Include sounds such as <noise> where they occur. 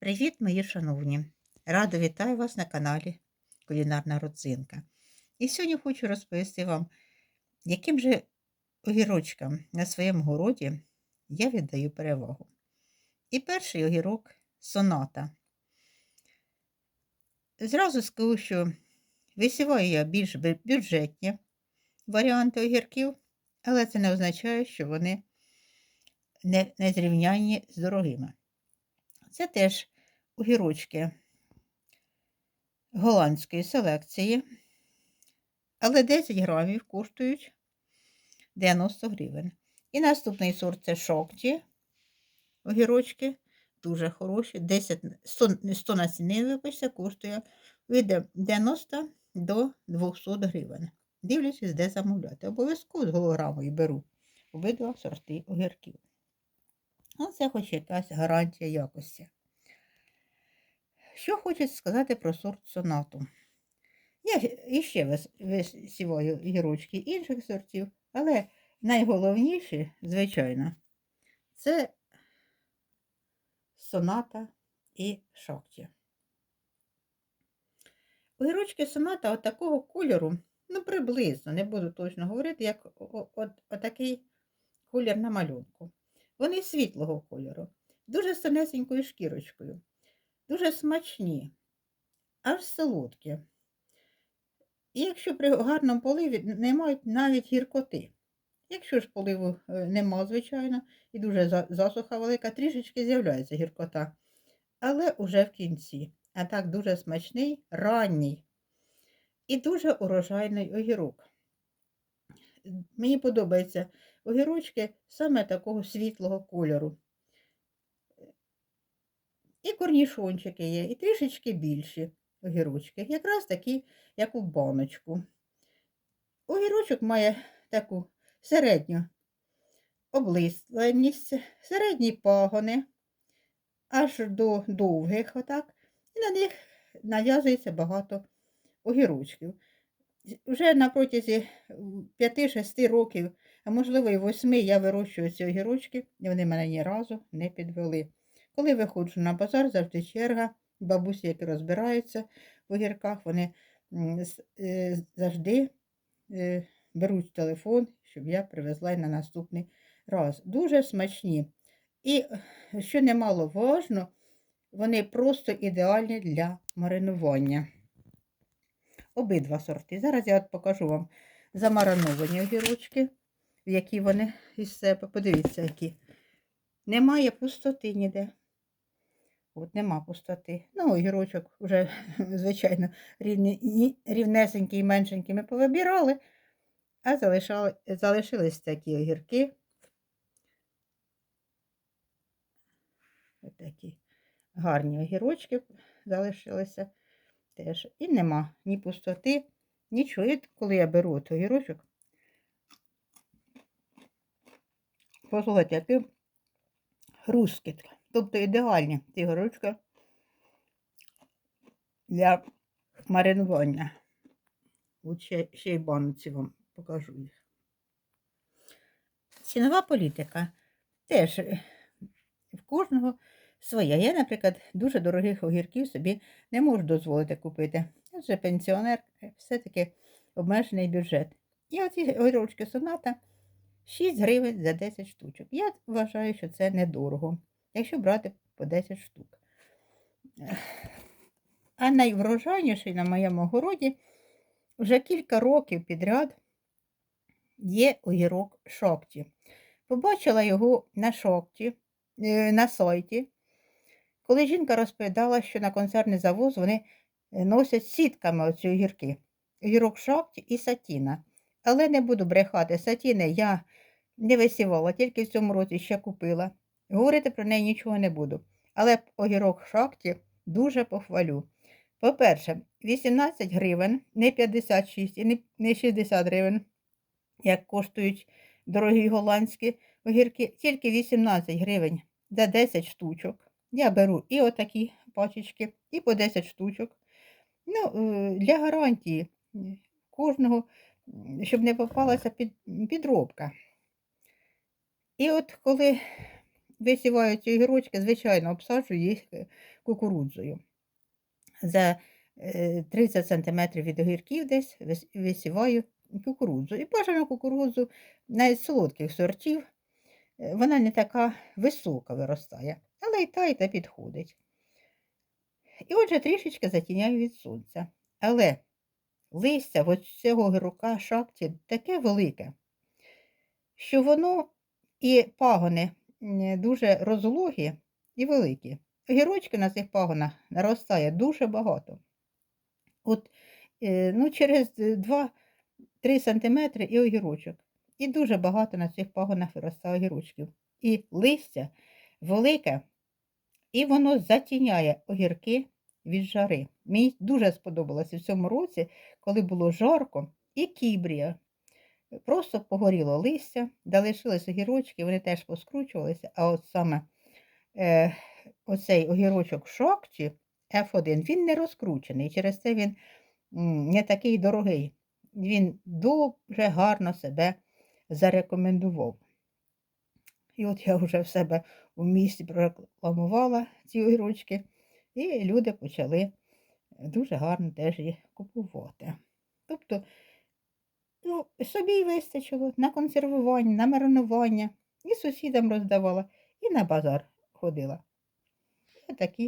Привіт, мої шановні! Радо вітаю вас на каналі Кулінарна Родзинка. І сьогодні хочу розповісти вам, яким же огірочкам на своєму городі я віддаю перевагу. І перший огірок соната. Зразу скажу, що висіваю я більш бюджетні варіанти огірків, але це не означає, що вони не, не зрівнянні з дорогими. Це теж огірочки голландської селекції, але 10 грамів коштують 90 гривень. І наступний сорт це шокті. Огірочки дуже хороші. 10, 100, 100 насінин, коштує від 90 до 200 гривень. Дивлячись, де замовляти. Обов'язково з голограмою беру обидва сорти огірків. Оце хоч якась гарантія якості. Що хочеться сказати про сорт сонату? Я іще вис- висіваю гірочки інших сортів, але найголовніше, звичайно, це соната і шокті. Огірочки соната от такого кольору, ну приблизно, не буду точно говорити, як о- от, отакий колір на малюнку. Вони світлого кольору, дуже з тонесенькою шкірочкою, дуже смачні, аж солодкі. І якщо при гарному поливі не мають навіть гіркоти. Якщо ж поливу е, нема, звичайно, і дуже засуха велика, трішечки з'являється гіркота, але уже в кінці. А так дуже смачний, ранній і дуже урожайний огірок. Мені подобаються огірочки саме такого світлого кольору. І корнішончики є, і трішечки більші огірочки, якраз такі, як у баночку. Огірочок має таку середню облисленість, середні пагони, аж до довгих, отак, і на них нав'язується багато огірочків. Вже на протязі 5-6 років, а можливо і 8 я вирощую ці огірочки, і вони мене ні разу не підвели. Коли виходжу на базар, завжди черга, бабусі, які розбираються в огірках, вони е, завжди е, беруть телефон, щоб я привезла на наступний раз. Дуже смачні. І, що немало важно, вони просто ідеальні для маринування. Обидва сорти. Зараз я от покажу вам замариновані огірочки, які вони із себе. Подивіться, які. Немає пустоти ніде. От нема пустоти. Ну, огірочок вже, <laughs> звичайно, рівні, рівнесенький і меншенький ми повибирали, а залишали, залишились такі огірки. Ось такі гарні огірочки залишилися теж. І нема ні пустоти, нічого. І коли я беру от огірочок, послухайте, який хрускіт. Тобто ідеальні ці огірочки для маринування. От ще, ще й банці вам покажу їх. Цінова політика теж е, в кожного своя. Я, наприклад, дуже дорогих огірків собі не можу дозволити купити. Я вже пенсіонер, е, все-таки обмежений бюджет. І оці огірочки соната 6 гривень за 10 штучок. Я вважаю, що це недорого, якщо брати по 10 штук. А найврожайніший на моєму городі вже кілька років підряд є огірок шокті. Побачила його на шокті, е, на сайті, коли жінка розповідала, що на концерний завоз вони е, носять сітками оці огірки. Огірок шокті і сатіна. Але не буду брехати, сатіни я не висівала, тільки в цьому році ще купила. Говорити про неї нічого не буду. Але огірок шокті дуже похвалю. По-перше, 18 гривень, не 56 і не 60 гривень, як коштують дорогі голландські огірки, тільки 18 гривень за 10 штучок. Я беру і отакі пачечки, і по 10 штучок. Ну, е, для гарантії е, кожного, щоб не попалася під, підробка. І от коли висіваю ці огірочки, звичайно, обсаджую їх е, кукурудзою. За е, 30 см від огірків десь висіваю кукурудзу. І бажано кукурудзу навіть солодких сортів. Вона не така висока виростає, але і та, і та підходить. І отже, трішечки затіняю від сонця. Але листя от цього огірка шакті таке велике, що воно і пагони дуже розлогі і великі. Огірочки на цих пагонах наростає дуже багато. От е, ну, через 2-3 см і огірочок. І дуже багато на цих пагонах виростає огірочків. І листя велике, і воно затіняє огірки від жари. Мені дуже сподобалося в цьому році, коли було жарко, і кібрія. Просто погоріло листя, де огірочки, вони теж поскручувалися, а от саме е, оцей огірочок шокчі F1, він не розкручений, через це він не такий дорогий. Він дуже гарно себе зарекомендував. І от я вже в себе у місті прорекламувала ці огірочки, і люди почали дуже гарно теж їх купувати. Тобто, ну, собі й вистачило на консервування, на маринування, і сусідам роздавала, і на базар ходила. Такі